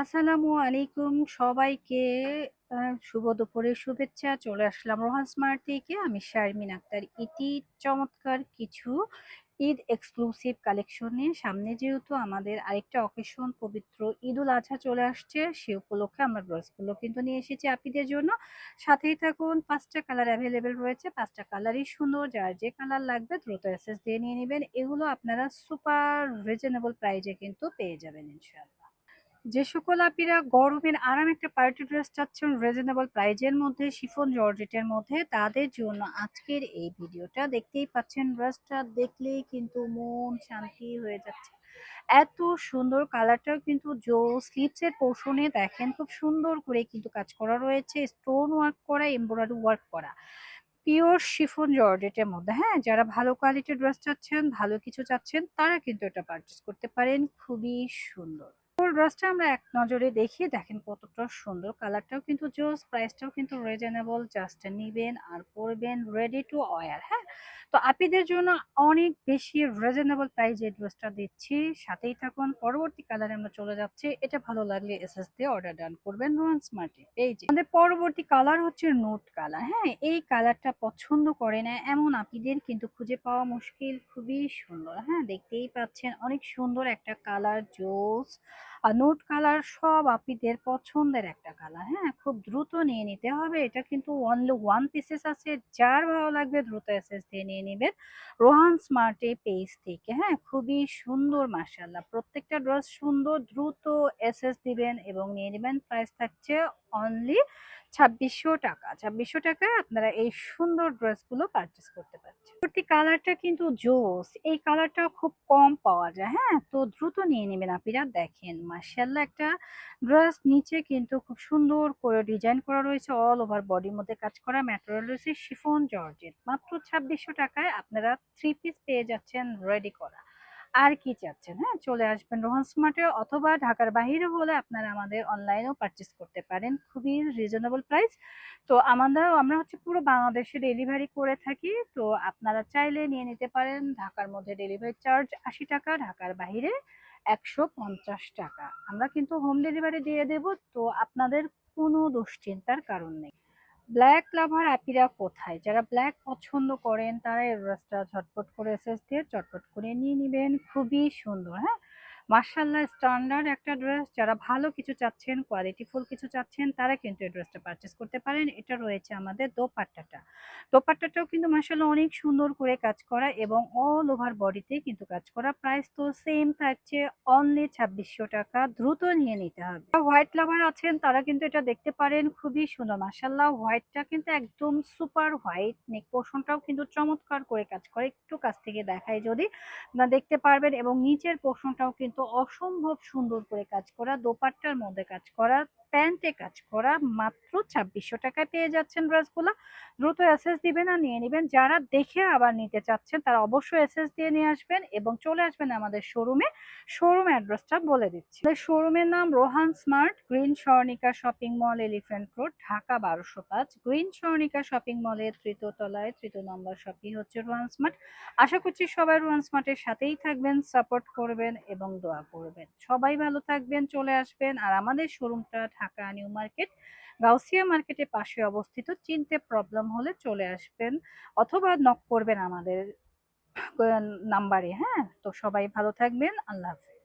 আসসালামু আলাইকুম সবাইকে শুভ দুপুরের শুভেচ্ছা। চলে আসলাম রোহান স্মার্ট থেকে। আমি শারমিন আক্তার। ইতি চমৎকার কিছু ঈদ এক্সক্লুসিভ কালেকশন সামনে যেহেতু আমাদের আরেকটা অকেশন পবিত্র ঈদুল আজহা চলে আসছে, সে উপলক্ষে আমরা ড্রেসগুলো কিন্তু নিয়ে এসেছি আপিদের জন্য। সাথেই থাকুন পাঁচটা কালার অ্যাভেলেবেল রয়েছে। পাঁচটা কালারই সুন্দর। যার যে কালার লাগবে দ্রুত এসএস দিয়ে নিয়ে নেবেন এগুলো আপনারা সুপার রিজনেবল প্রাইজে কিন্তু পেয়ে যাবেন ইনশাআল্লাহ। যে সকল আপিরা গরমের আরাম একটা পার্টি ড্রেস চাচ্ছেন রিজনেবল প্রাইজের মধ্যে শিফন জর্জেটের মধ্যে, তাদের জন্য আজকের এই ভিডিওটা দেখতেই পাচ্ছেন। ড্রেসটা দেখলেই কিন্তু মন শান্তি হয়ে যাচ্ছে। এত সুন্দর কালারটাও কিন্তু জো স্লিপসের পোর্শনে দেখেন, খুব সুন্দর করে কিন্তু কাজ করা রয়েছে। স্টোন ওয়ার্ক করা এমব্রয়ডারি ওয়ার্ক করা। পিওর শিফন জর্জেটের মধ্যে হ্যাঁ যারা ভালো কোয়ালিটির ড্রেস চাচ্ছেন, ভালো কিছু চাচ্ছেন, তারা কিন্তু এটা পারচেস করতে পারেন। খুবই সুন্দর। ফুল ড্রেসটা আমরা এক নজরে দেখি দেখেন কতটা সুন্দর। কালারটাও কিন্তু জোস প্রাইসটাও কিন্তু রিজনেবল জাস্ট নেবেন আর পরবেন রেডি টু ওয়ার হ্যাঁ? তো আপিদের জন্য অনেক বেশি রিজনেবল প্রাইজে ড্রেসটা দিচ্ছি, সাথেই থাকুন। পরবর্তী কালারে আমরা চলে যাচ্ছি। এটা ভালো লাগলে এসএস দিয়ে অর্ডার ডান করবেন রোহান স্মার্টে পেজে আমাদের পরবর্তী কালার হচ্ছে নোট কালার হ্যাঁ এই কালারটা পছন্দ করে না, এমন আপিদের কিন্তু খুঁজে পাওয়া মুশকিল, খুবই সুন্দর। হ্যাঁ দেখতেই পাচ্ছেন, অনেক সুন্দর একটা কালার জোস। নোট কালার সব আপিদের পছন্দের একটা কালার হ্যাঁ? খুব দ্রুত নিয়ে নিতে হবে। এটা কিন্তু অনলি ওয়ান পিসেস আছে, যার ভালো লাগবে দ্রুত এসএস দিয়ে নিয়ে নেবেন। রোহান স্মার্টে পেজ থেকে হ্যাঁ? খুবই সুন্দর মার্শাল্লাহ প্রত্যেকটা ড্রেস সুন্দর, দ্রুত এসএস দিবেন এবং নিয়ে নেবেন। প্রাইস থাকছে অনলি ছাব্বিশশো টাকা। ছাব্বিশশো টাকায় আপনারা এই সুন্দর ড্রেসগুলো পারচেস করতে পারছেন। প্রতি কালারটা কিন্তু জোস। এই কালারটা খুব কম পাওয়া যায় হ্যাঁ? তো দ্রুত নিয়ে নেবেন আপনারা দেখেন মার্শাল্লাহ একটা ড্রেস নিচে কিন্তু খুব সুন্দর করে ডিজাইন করা রয়েছে। অল ওভার বডির মধ্যে কাজ করা ম্যাটেরিয়াল রয়েছে শিফন জর্জেট। মাত্র ছাব্বিশশো টাকায় আপনারা থ্রি পিস পেয়ে যাচ্ছেন রেডি করা। আর কি চাচ্ছেন হ্যাঁ? চলে আসবেন রোহান স্মার্টে অথবা ঢাকার বাহিরে হলে আপনারা আমাদের অনলাইনেও পারচেস করতে পারেন। খুবই রিজনেবল প্রাইস তো আমাদের, আমরা হচ্ছে পুরো বাংলাদেশে ডেলিভারি করে থাকি। তো আপনারা চাইলে নিয়ে নিতে পারেন। ঢাকার মধ্যে ডেলিভারি চার্জ আশি টাকা, ঢাকার বাহিরে একশো পঞ্চাশ টাকা। আমরা কিন্তু হোম ডেলিভারি দিয়ে দেব। তো আপনাদের কোনো দুশ্চিন্তার কারণ নেই। ব্ল্যাক লাভার অ্যাপিরা কোথায়? যারা ব্ল্যাক পছন্দ করেন তারা এই ড্রেসটা ঝটপট করে এসএস দিয়ে চটপট করে নিয়ে নেবেন। খুবই সুন্দর হ্যাঁ? মার্শাল্লাহ স্ট্যান্ডার্ড একটা ড্রেস যারা ভালো কিছু চাচ্ছেন কোয়ালিটিফুল কিছু চাচ্ছেন, তারা কিন্তু এই ড্রেসটা পারচেস করতে পারেন। এটা রয়েছে আমাদের দোপাট্টাটা। দোপাট্টাটাও কিন্তু মার্শাল্লাহ অনেক সুন্দর করে কাজ করা এবং অল ওভার বডিতে কিন্তু কাজ করা প্রাইস তো সেম থাকছে অনলি ছাব্বিশশো টাকা। দ্রুত নিয়ে নিতে হবে। হোয়াইট লাভার আছেন, তারা কিন্তু এটা দেখতে পারেন, খুবই সুন্দর। মার্শাল্লাহ হোয়াইটটা কিন্তু একদম সুপার হোয়াইট নেক পোর্শনটাও কিন্তু চমৎকার করে কাজ করে। একটু কাছ থেকে দেখায় যদি আপনারা দেখতে পারবেন এবং নিচের পোর্শনটাও কিন্তু কিন্তু অসম্ভব সুন্দর করে কাজ করা, দোপাট্টার মধ্যে কাজ করা, প্যান্টে কাজ করা, মাত্র ছাব্বিশশো টাকায় পেয়ে যাচ্ছেন ড্রেসগুলো দ্রুত এসএস দিবেন আর নিয়ে নেবেন। যারা দেখে আবার নিতে চাচ্ছেন, তারা অবশ্যই এসএস দিয়ে নিয়ে আসবেন এবং চলে আসবেন আমাদের শোরুমে। শোরুম অ্যাড্রেসটা বলে দিচ্ছি। শোরুমের নাম Rohan smart green Swarnika shopping mall elephant road, Dhaka বারোশো পাঁচ। গ্রিন স্বর্ণিকা শপিং মলের তৃতীয় তলায় তৃতীয় নম্বর শপই হচ্ছে রোহান স্মার্ট। আশা করছি সবাই রোহান স্মার্টের সাথেই থাকবেন, সাপোর্ট করবেন এবং দোয়া করবেন। সবাই ভালো থাকবেন, চলে আসবেন। আর আমাদের শোরুমটা ঢাকা নিউ মার্কেট, গাউসিয়া মার্কেটের পাশে অবস্থিত। চিনতে প্রবলেম হলে চলে আসবেন অথবা নক করবেন আমাদের নাম্বারে। হ্যাঁ তো সবাই ভালো থাকবেন। আল্লাহ হাফিজ।